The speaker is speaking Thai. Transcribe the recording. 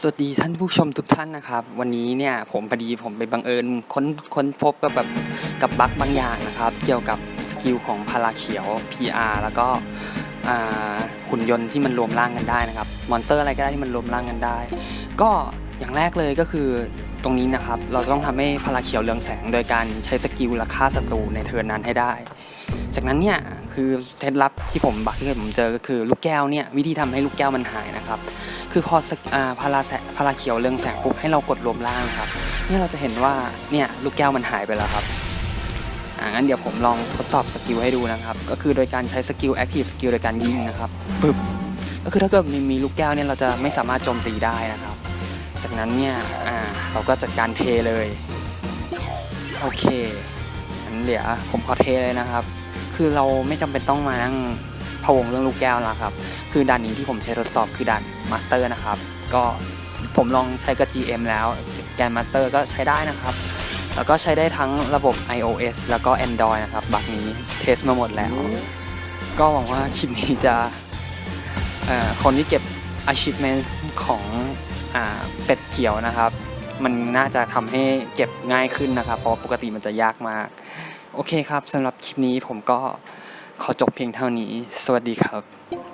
สวัสดีท่านผู้ชมทุกท่านนะครับ วันนี้เนี่ยผมพอดีผมไปบังเอิญค้นค้นพบกับแบบกับบั๊กบางอย่างนะครับ เกี่ยวกับสกิลของพาราเขียว PR แล้วก็หุ่นยนต์ที่มันรวมร่างกันได้นะครับมอนสเตอร์อะไรก็ได้ที่มันรวมร่างกันได้ ก็อย่างแรกเลยก็คือตรงนี้นะครับ เราต้องทำให้พาราเขียวเรืองแสง โดยการใช้สกิลและฆ่าศัตรูในเทิร์นนั้นให้ได้ จากนั้นเนี่ยคือเคล็ดลับที่ผมบักที่ผมเจอก็คือลูกแก้วเนี่ยวิธีทำให้ลูกแก้วมันหายนะครับ คือพอสอ่าพาราแสพาราเขียวเรืองแสงปุ๊บให้เรากดรวมล่างครับเนี่ยเราจะเห็นว่าเนี่ยลูกแก้วมันหายไปแล้วครับอ่างั้นเดี๋ยวผมลองทดสอบสกิลให้ดูนะครับ ก็คือโดยการใช้สกิลแอคทีฟสกิลโดยการยิงนะครับปึ๊บก็คือถ้าเกิดมีมีลูกแก้วเนี่ยเราจะไม่สามารถโจมตีได้นะครับ จากนั้นเนี่ยอ่าเราก็จัดการเทเลยโอเคงั้นเดี๋ยวผมขอเทเลยนะครับ คือเราไม่จำเป็นต้องมานั่งพะวงเรื่องลูกแก้วแล้วครับ คือด่านนี้ที่ผมใช้ทดสอบคือด่านมาสเตอร์นะครับ ก็ผมลองใช้กับ GM แล้วแกนมาสเตอร์ก็ใช้ได้นะครับ แล้วก็ใช้ได้ทั้งระบบ iOS แล้วก็ Android นะครับบักนี้เทสมาหมดแล้ว ก็หวังว่าคลิปนี้จะคนที่เก็บ achievement ของอเป็ดเขียวนะครับ มันน่าจะทำให้เก็บง่ายขึ้นนะครับ เพราะปกติมันจะยากมาก โอเคครับสำหรับคลิปนี้ผมก็ขอจบเพียงเท่านี้ สวัสดีครับ